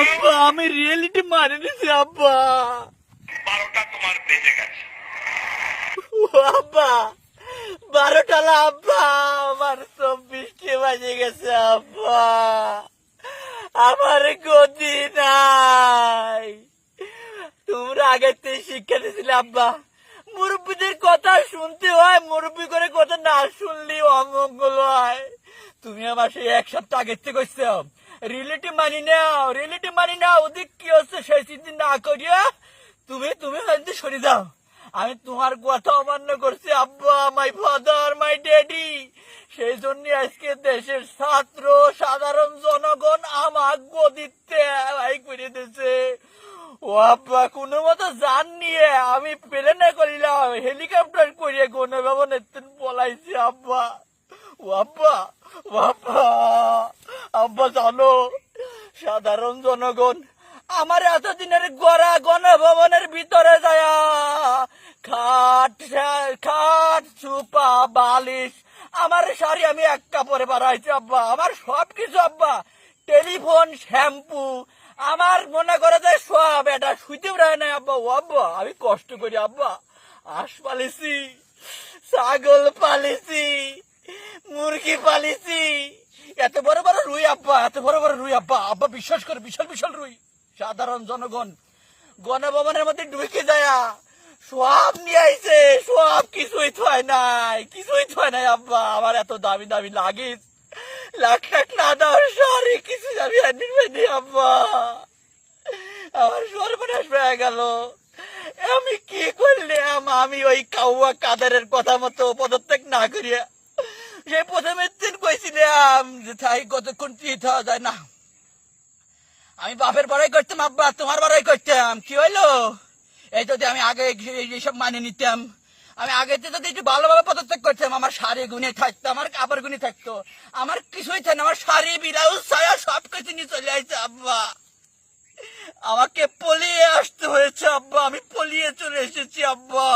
আব্বা আমি রিয়েলিটি মানে নিছি আব্বা। বারোটা তোমার বেজে গেছে। আব্বা। বারোটা না আব্বা। আমার চব্বিশটি বাজে গেছে আব্বা। আমার গতি নাই। তোমরা আগের থেকে শিক্ষা দিয়েছিলে আব্বা। মুরব্বীদের কথা শুনতে হয় মুরব্বী করে কথা না শুনলে অমঙ্গল হয়। তুমি আমার সেই এক সপ্তাহ আগের থেকে কইছো রিলেটিভ মানি নাও রিলেটিভ মানি নাও, ওদিক কি হচ্ছে সেই চিন্তা না করিয়া তুমি তুমি হয়তো সরে যাও। আমি তোমার কথা অমান্য করছি, আব্বা মাই ফাদার মাই ড্যাডি সেই জন্য আজকে দেশের ছাত্র, সাধারণ জনগণ আমার গদিতে ভাই করে দিছে ও আব্বা, কোনো মতো জান নিয়ে, আমি প্লেনে করিলাম হেলিকপ্টার করিয়ে কোনো ভবনের বলাইছি আব্বা। ও আব্বা ও আব্বা জানো, সাধারণ জনগণ আমার এতদিনের গড়া গণভবনের ভিতরে যায়। খাট খাট সুপা বালিশ, আমার শাড়ি আমি এক কাপড়ে বাড়াইছি আব্বা, আমার সব কিছু আব্বা। টেলিফোন, শ্যাম্পু, আমার মনে করে যে সব, এটা শুইতে পারে না আব্বা, ও আব্বা, আমি কষ্ট করি, আব্বা। হাঁস পালিছি, ছাগল পালিছি মুরগি পালিছি। এত বড় বড় রুই আব্বা, এত বড় বড় রুই আব্বা। আব্বা বিশ্বাস করে, বিশাল বিশাল রুই। সাধারণ জনগণ। গণভবনের মধ্যে ঢুকে যায় সব নিয়ে আইছে, সব কিছুই থয় নাই, কিছুই থয় নাই আব্বা। আমার এত দামি দামি লাগিস লাখ লাখ না দেওয়ার শহরে কিছু আমি আনি আব্বা। আমার সর্বনাশ হয়ে গেল। আমি কি করলাম? আমি ওই কাউয়া কাদারের কথা মতো পদত্যাগ না করিয়া সে প্রথমে দিন কইছিলাম যে তাই কতক্ষণ চিত হওয়া যায় না। আমি বাপের বড়াই করতাম, আব্বা তোমার বড়াই করতাম, কি হইল? এই যদি আমি আগে এইসব মানে নিতাম, আমি আগে থেকে যদি একটু ভালোভাবে পদত্যাগ করতাম, আমার শাড়ি গুনে থাকতো, আমার কাপড় গুনে থাকতো, আমার কিছুই থাকে আমার শাড়ি বিরাউজ ছায়া সব কিছু নিয়ে চলে আসছে আব্বা। আমাকে পলিয়ে আসতে হয়েছে, আব্বা, আমি পলিয়ে চলে এসেছি, আব্বা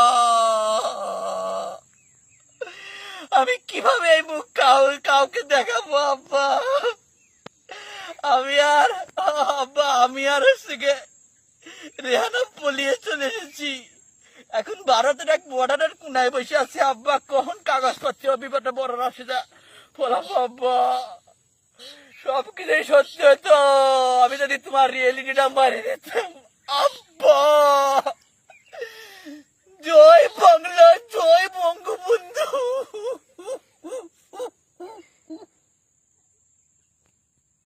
আমি কীভাবে এই মুখ কাউ, কাউকে দেখাবো, আব্বা? আমি আর, আব্বা, আমি আর হচ্ছে রেহানা পলিয়ে চলে এসেছি। এখন ভারতের এক বর্ডারের কোনায় বসে আছে, আব্বা। কখন কাগজপত্র বিপদে বড় রাশিদা বলাবো আব্বা সব কিছুই সত্যি হতো আমি যদি তোমার রিয়েলিটিটা মারি দিতাম।